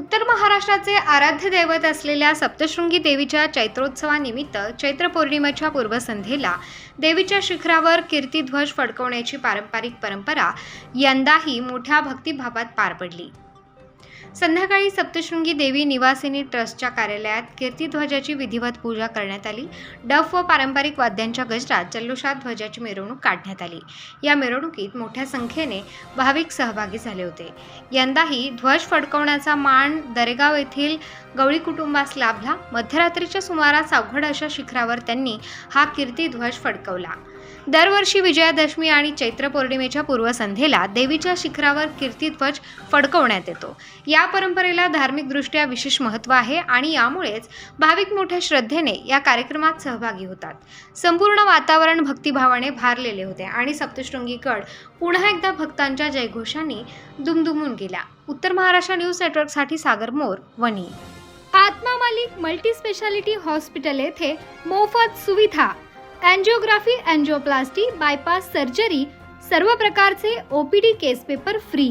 उत्तर महाराष्ट्राचे आराध्य दैवत असलेल्या सप्तशृंगी देवीच्या चैत्रोत्सवानिमित्त चैत्र पौर्णिमेच्या पूर्वसंध्येला देवीच्या शिखरावर कीर्तिध्वज फडकवण्याची पारंपरिक परंपरा यंदाही मोठ्या भक्तिभावात पार पडली. संध्याकाळी सप्तशृंगी देवी निवासिनी ट्रस्टच्या कार्यालयात कीर्तिध्वजाची विधिवत पूजा करण्यात आली. डफ व पारंपरिक वाद्यांच्या गजरात जल्लोषात ध्वजाची मिरवणूक काढण्यात आली. या मिरवणुकीत मोठ्या संख्येने भाविक सहभागी झाले होते. यंदाही ध्वज फडकवण्याचा मान दरेगाव येथील गवळी कुटुंबास लाभला. मध्यरात्रीच्या सुमारास अवघड अशा शिखरावर त्यांनी हा कीर्तिध्वज फडकवला. दरवर्षी विजयादशमी आणि चैत्र पौर्णिमेच्या पूर्वसंध्येला देवीच्या शिखरावर कीर्तिध्वज फडकवण्यात येतो. या या परंपरेला धार्मिकदृष्ट्या विशेष महत्त्व आहे आणि यामुळेच भाविक मोठ्या श्रद्धेने या कार्यक्रमात सहभागी होतात. संपूर्ण वातावरण भक्तिभावाने भारलेले होते आणि सप्तशृंगी गड पुन्हा एकदा भक्तांच्या जयघोषांनी दुमदुमून गेला उत्तर महाराष्ट्र न्यूज नेटवर्कसाठी Sagar More Wani. Atma Malik multi speciality hospital येथे मोफत सुविधा. अँजिओग्राफी अँजिओप्लास्टी बायपास सर्जरी सर्व प्रकारचे O P D case paper free.